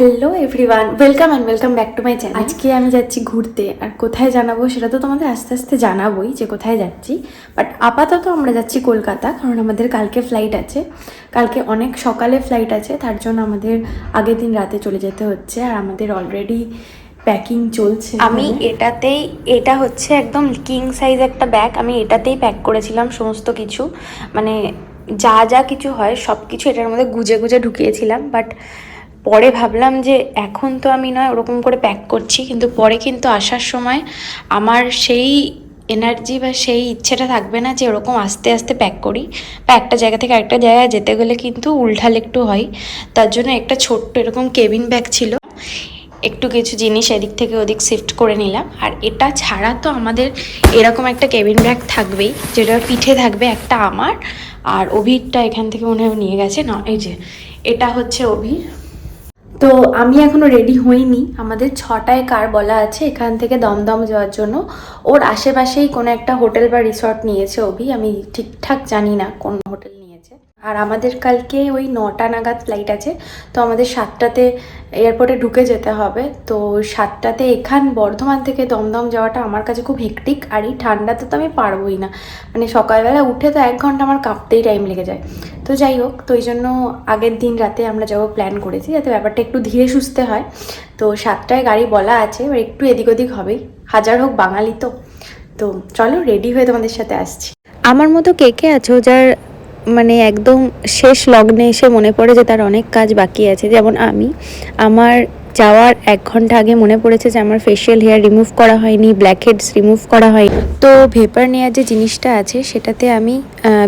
Hello everyone welcome and welcome back to my channel আজকে আমি যাচ্ছি ঘুরতে। আর কোথায় জানাব সেটা তো তোমাদের আস্তে আস্তে জানাবোই যে কোথায় যাচ্ছি। বাট আপাতত আমরা যাচ্ছি কলকাতা কারণ আমাদের কালকে ফ্লাইট আছে। কালকে অনেক সকালে ফ্লাইট আছে তার জন্য আমাদের আগের দিন রাতে চলে যেতে হচ্ছে। আর আমাদের অলরেডি প্যাকিং চলছে আমি এটাতেই এটা হচ্ছে একদম কিং সাইজ একটা ব্যাগ আমি এটাতেই প্যাক করেছিলাম সমস্ত কিছু। মানে যা যা কিছু হয় সব কিছু এটার মধ্যে গুজে গুজে ঢুকিয়েছিলাম। বাট পরে ভাবলাম যে এখন তো আমি নয়, ওরকম করে প্যাক করছি, কিন্তু পরে কিন্তু আসার সময় আমার সেই এনার্জি বা সেই ইচ্ছেটা থাকবে না যে ওরকম আস্তে আস্তে প্যাক করি। বা একটা জায়গা থেকে আরেকটা জায়গায় যেতে গেলে কিন্তু উল্টাল একটু হয়। তার জন্য একটা ছোট্ট এরকম কেবিন ব্যাগ ছিল। একটু কিছু জিনিস এদিক থেকে ওদিক শিফট করে নিলাম। আর এটা ছাড়া তো আমাদের এরকম একটা কেবিন ব্যাগ থাকবেই, যেটা পিঠে থাকবে একটা আমার। আর অভিরটা এখান থেকে মনে হয় নিয়ে গেছে। না, এই যে, এটা হচ্ছে অভির। তো আমি এখনও রেডি হইনি। আমাদের ছটায় কার বলা আছে, এখান থেকে দমদম যাওয়ার জন্য। ওর আশেপাশেই কোনো একটা হোটেল বা রিসর্ট নিয়েছে অভি, আমি ঠিকঠাক জানি না কোন হোটেল নিয়েছে। আর আমাদের কালকে ওই নটা নাগাদ ফ্লাইট আছে, তো আমাদের সাতটাতে এয়ারপোর্টে ঢুকে যেতে হবে। তো সাতটাতে এখান বর্ধমান থেকে দমদম যাওয়াটা আমার কাছে খুব হেকটিক আর এই ঠান্ডাতে তো আমি পারবোই না। মানে সকালবেলা উঠে তো এক ঘণ্টা আমার কাঁপতেই টাইম লেগে যায়। তো যাই হোক, তো এই জন্য আগের দিন রাতে আমরা যাব প্ল্যান করেছি, যাতে ব্যাপারটা একটু ধীরে সুস্থে হয়। তো সাতটায় গাড়ি বলা আছে, এবার একটু এদিক ওদিক হবেই। হাজার হোক বাঙালি তো। তো চলো রেডি হয়ে তোমাদের সাথে আসছি। আমার মতো কে কে আছো যার মানে একদম শেষ লগ্নে এসে মনে পড়ে যে তার অনেক কাজ বাকি আছে। যেমন আমি, আমার যাওয়ার এক ঘণ্টা আগে মনে পড়েছে যে আমার ফেশিয়াল হেয়ার রিমুভ করা হয়নি ব্ল্যাক হেডস রিমুভ করা হয়নি। তো ভেপার নেওয়ার যে জিনিসটা আছে, সেটাতে আমি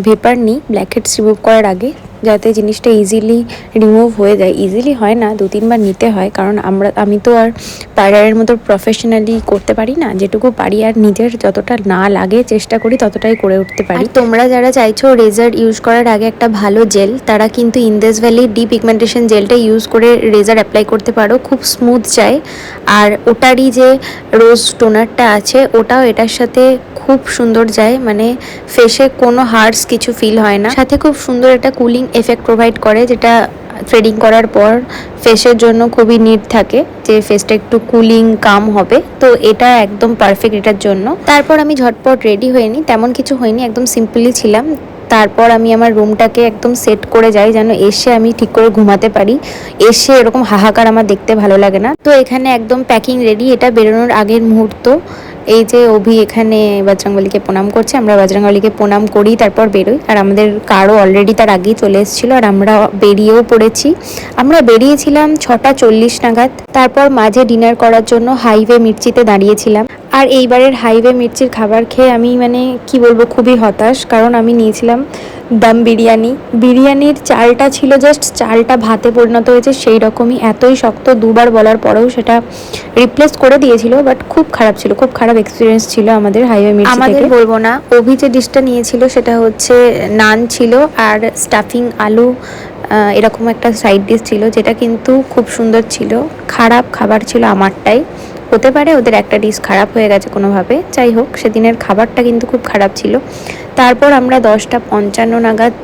ভেপার নিই ব্ল্যাক হেডস রিমুভ করার আগে। যাতে জিনিসটা ইজিলি রিমুভ হয়ে যায়। ইজিলি হয় না, দু তিনবার নিতে হয়, কারণ আমরা, আমি তো আর পার্লারের মতো প্রফেশনালি করতে পারি না। যেটুকু পারি আর নিজের যতটা না লাগে, চেষ্টা করি ততটাই করে উঠতে পারি। তোমরা যারা চাইছো রেজার ইউজ করার আগে একটা ভালো জেল তারা কিন্তু ইন্দেস ভ্যালি ডি পিগমেন্টেশন জেলটা ইউজ করে রেজার অ্যাপ্লাই করতে পারো। খুব স্মুথ যায়। আর ওটারই যে রোজ টোনারটা আছে, ওটাও এটার সাথে খুব সুন্দর যায়। মানে ফেসে কোনো হার্স কিছু ফিল হয় না। সাথে খুব সুন্দর একটা কুলিং এফেক্ট প্রোভাইড করে, যেটা থ্রেডিং করার পর ফেসের জন্য খুবই নিট থাকে, যে ফেসটা একটু কুলিং কাম হবে। তো এটা একদম পারফেক্ট এটার জন্য। তারপর আমি ঝটপট রেডি হয়নি তেমন কিছু হয়নি, একদম সিম্পলি ছিলাম। তারপর আমি আমার রুমটাকে একদম সেট করে যাই, যেন এসে আমি ঠিক করে ঘুমাতে পারি। এসে এরকম হাহাকার আমার দেখতে ভালো লাগে না। তো এখানে একদম প্যাকিং রেডি এটা বেরোনোর আগের মুহূর্ত। এই যে অভি এখানে বজরংবলীকে প্রণাম করছে, আমরা বজরংবলীকে প্রণাম করি, তারপর বেরোই। আর আমাদের কারও অলরেডি তার আগেই চলে এসেছিল, আর আমরা বেরিয়েও পড়েছি। আমরা বেরিয়েছিলাম ছটা চল্লিশ নাগাদ। তারপর মাঝে ডিনার করার জন্য হাইওয়ে মির্চিতে দাঁড়িয়েছিলাম। আর এইবারের হাইওয়ে মির্চির খাবার খেয়ে আমি মানে কি বলব খুবই হতাশ। কারণ আমি নিয়েছিলাম দম বিরিয়ানি। বিরিয়ানির চালটা ছিল জাস্ট চালটা ভাতে পরিণত হয়েছে সেই রকমই এতই শক্ত দুবার বলার পরেও সেটা রিপ্লেস করে দিয়েছিল বাট খুব খারাপ ছিল খুব খারাপ এক্সপিরিয়েন্স ছিল আমাদের হাইওয়ে মির্চি আমাদের বলব না অভি যে ডিশটা নিয়েছিল সেটা হচ্ছে নান ছিল আর স্টাফিং আলু এরকম একটা সাইড ডিশ ছিল যেটা কিন্তু খুব সুন্দর ছিল। খারাপ খাবার ছিল আমারটাই। হতে পারে, ওদের একটা ডিশ খারাপ হয়ে গেছে কোনোভাবে। যাই হোক, সেদিনের খাবারটা কিন্তু খুব খারাপ ছিল। তারপর আমরা দশটা পঞ্চান্ন নাগাদ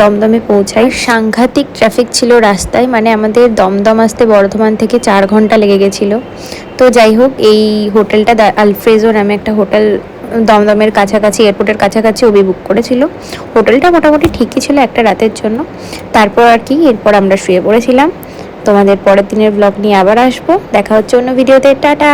দমদমে পৌঁছাই। সাংঘাতিক ট্রাফিক ছিল রাস্তায় মানে আমাদের দমদম আসতে বর্ধমান থেকে চার ঘণ্টা লেগে গেছিল। তো যাই হোক, এই হোটেলটা আলফ্রেজো নামে একটা হোটেল, দমদমের কাছাকাছি, এয়ারপোর্টের কাছাকাছি ওবি বুক করেছিল। হোটেলটা মোটামুটি ঠিকই ছিল একটা রাতের জন্য। তারপর আর কি, এরপর আমরা শুয়ে পড়েছিলাম। তোমাদের পরের দিনের ব্লগ নিয়ে আবার আসব। দেখা হচ্ছে অন্য ভিডিওতে টাটা!